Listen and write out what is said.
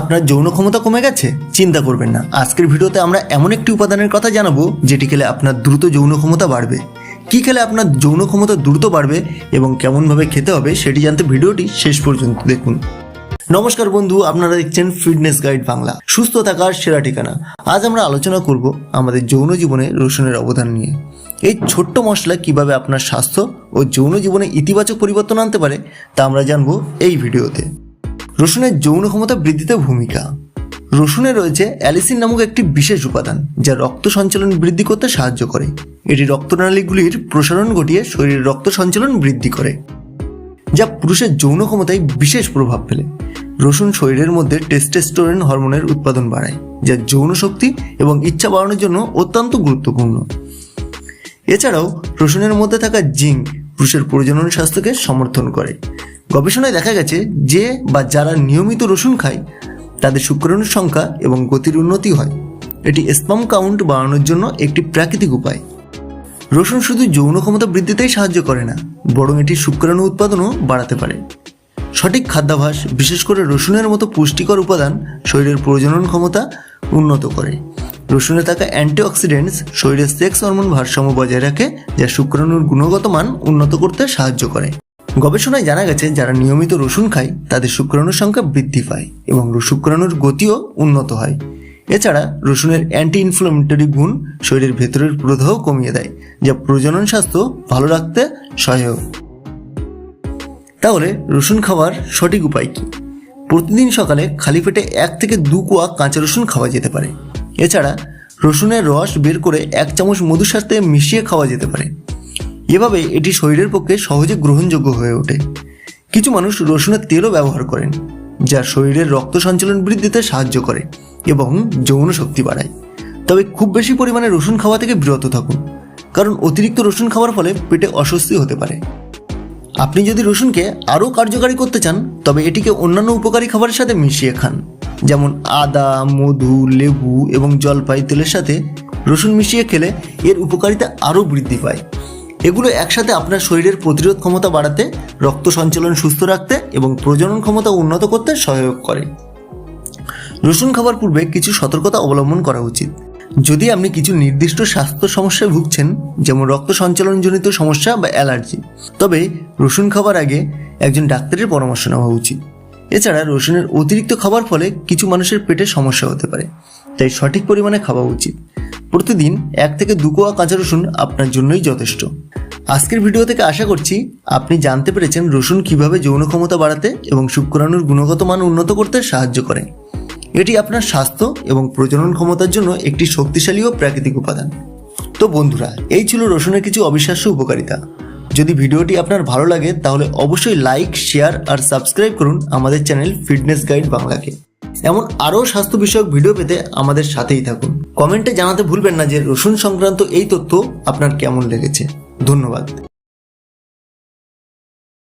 আপনার যৌন ক্ষমতা কমে গেছে? চিন্তা করবেন না। আজকের ভিডিওতে আমরা এমন একটি উপাদানের কথা জানাব, যেটি খেলে আপনার দ্রুত যৌন ক্ষমতা বাড়বে। কি খেলে আপনার যৌন ক্ষমতা দ্রুত বাড়বে এবং কেমনভাবে খেতে হবে সেটি জানতে ভিডিওটি শেষ পর্যন্ত দেখুন। নমস্কার বন্ধু, আপনারা দেখছেন ফিটনেস গাইড বাংলা। সুস্থ থাকার সেরা ঠিকানা। আজ আমরা আলোচনা করব আমাদের যৌন জীবনে রসুনের অবদান নিয়ে। এই ছোট্ট মশলা কীভাবে আপনার স্বাস্থ্য ও যৌন জীবনে ইতিবাচক পরিবর্তন আনতে পারে, তা আমরা জানব এই ভিডিওতে। রসুনের যৌন ক্ষমতা বৃদ্ধিতে ভূমিকা। রসুনে রয়েছে অ্যালিসিন নামক একটি বিশেষ উপাদান, যা রক্ত সঞ্চালন বৃদ্ধি করতে সাহায্য করে। এটি রক্তনালীগুলির প্রসারণ ঘটিয়ে শরীরের রক্ত সঞ্চালন বৃদ্ধি করে, যা পুরুষের যৌন ক্ষমতায় বিশেষ প্রভাব ফেলে। রসুন শরীরের মধ্যে টেস্টোস্টেরন হরমোনের উৎপাদন বাড়ায়, যা যৌন শক্তি এবং ইচ্ছা বাড়ানোর জন্য অত্যন্ত গুরুত্বপূর্ণ। এছাড়াও রসুনের মধ্যে থাকা জিঙ্ক পুরুষের প্রজনন স্বাস্থ্যকে সমর্থন করে। গবেষণায় দেখা গেছে যে বা যারা নিয়মিত রসুন খায়, তাদের শুক্রাণুর সংখ্যা এবং গতির উন্নতি হয়। এটি স্পাম কাউন্ট বাড়ানোর জন্য একটি প্রাকৃতিক উপায়। রসুন শুধু যৌন ক্ষমতা বৃদ্ধিতেই সাহায্য করে না, বরং এটি শুক্রাণু উৎপাদনও বাড়াতে পারে। সঠিক খাদ্যাভাস বিশেষ করে রসুনের মতো পুষ্টিকর উপাদান, শরীরের প্রজনন ক্ষমতা উন্নত করে। রসুনে থাকা অ্যান্টিঅক্সিডেন্টস শরীরের সেক্স হরমোন ভারসাম্য বজায় রাখে, যা শুক্রাণুর গুণগত মান উন্নত করতে সাহায্য করে। গবেষণায় জানা গেছে, যারা নিয়মিত রসুন খায়, তাদের শুক্রাণুর সংখ্যা বৃদ্ধি পায় এবং শুক্রাণুর গতিও উন্নত হয়। এছাড়া, রসুনের অ্যান্টি ইনফ্লামেটরি গুণ শরীরের ভেতরের প্রদাহ কমিয়ে দেয়, যা প্রজনন স্বাস্থ্য ভালো রাখতে সহায়ক। তাহলে, রসুন খাওয়ার সঠিক উপায় কি? প্রতিদিন সকালে খালি পেটে এক থেকে দু কোয়া কাঁচা রসুন খাওয়া যেতে পারে। এছাড়া, রসুনের রস বের করে এক চামচ মধুর সাথে মিশিয়ে খাওয়া যেতে পারে। এভাবে এটি শরীরের পক্ষে সহজে গ্রহণযোগ্য হয়ে ওঠে। কিছু মানুষ রসুনের তেলও ব্যবহার করেন, যা শরীরের রক্ত সঞ্চালন বৃদ্ধিতে সাহায্য করে এবং যৌন শক্তি বাড়ায়। তবে খুব বেশি পরিমাণে রসুন খাওয়া থেকে বিরত থাকুন, কারণ অতিরিক্ত রসুন খাওয়ার ফলে পেটে অস্বস্তি হতে পারে। আপনি যদি রসুনকে আরও কার্যকারী করতে চান, তবে এটিকে অন্যান্য উপকারী খাবারের সাথে মিশিয়ে খান, যেমন আদা, মধু, লেবু এবং জলপাই তেলের সাথে রসুন মিশিয়ে খেলে এর উপকারিতা আরও বৃদ্ধি পায়। এগুলো একসাথে আপনার শরীরের প্রতিরোধ ক্ষমতা বাড়াতে, রক্ত সঞ্চালন সুস্থ রাখতে এবং প্রজনন ক্ষমতা উন্নত করতে সহায়ক করে। রসুন খাবার পূর্বে কিছু সতর্কতা অবলম্বন করা উচিত। যদি আপনি কিছু নির্দিষ্ট স্বাস্থ্য সমস্যায় ভুগছেন, যেমন রক্ত সঞ্চালনজনিত সমস্যা বা অ্যালার্জি, তবে রসুন খাবার আগে একজন ডাক্তারের পরামর্শ নেওয়া উচিত। এছাড়া রসুনের অতিরিক্ত খাবার ফলে কিছু মানুষের পেটে সমস্যা হতে পারে, তাই সঠিক পরিমাণে খাওয়া উচিত। প্রতিদিন এক থেকে দু কোয়া কাঁচা রসুন আপনার জন্যই যথেষ্ট। আজকের ভিডিও থেকে আশা করছি আপনি জানতে পেরেছেন রসুন কীভাবে যৌন ক্ষমতা বাড়াতে এবং শুক্রাণুর গুণগত মান উন্নত করতে সাহায্য করে। এটি আপনার স্বাস্থ্য এবং প্রজনন ক্ষমতার জন্য একটি শক্তিশালী ও প্রাকৃতিক উপাদান। তো বন্ধুরা, এই ছিল রসুনের কিছু অবিশ্বাস্য উপকারিতা। যদি ভিডিওটি আপনার ভালো লাগে, তাহলে অবশ্যই লাইক শেয়ার আর সাবস্ক্রাইব করুন আমাদের চ্যানেল ফিটনেস গাইড বাংলাকে। এমন আরও স্বাস্থ্য বিষয়ক ভিডিও পেতে আমাদের সাথেই থাকুন। কমেন্টে জানাতে ভুলবেন না যে রসুন সংক্রান্ত এই তথ্য আপনার কেমন লেগেছে। ধন্যবাদ।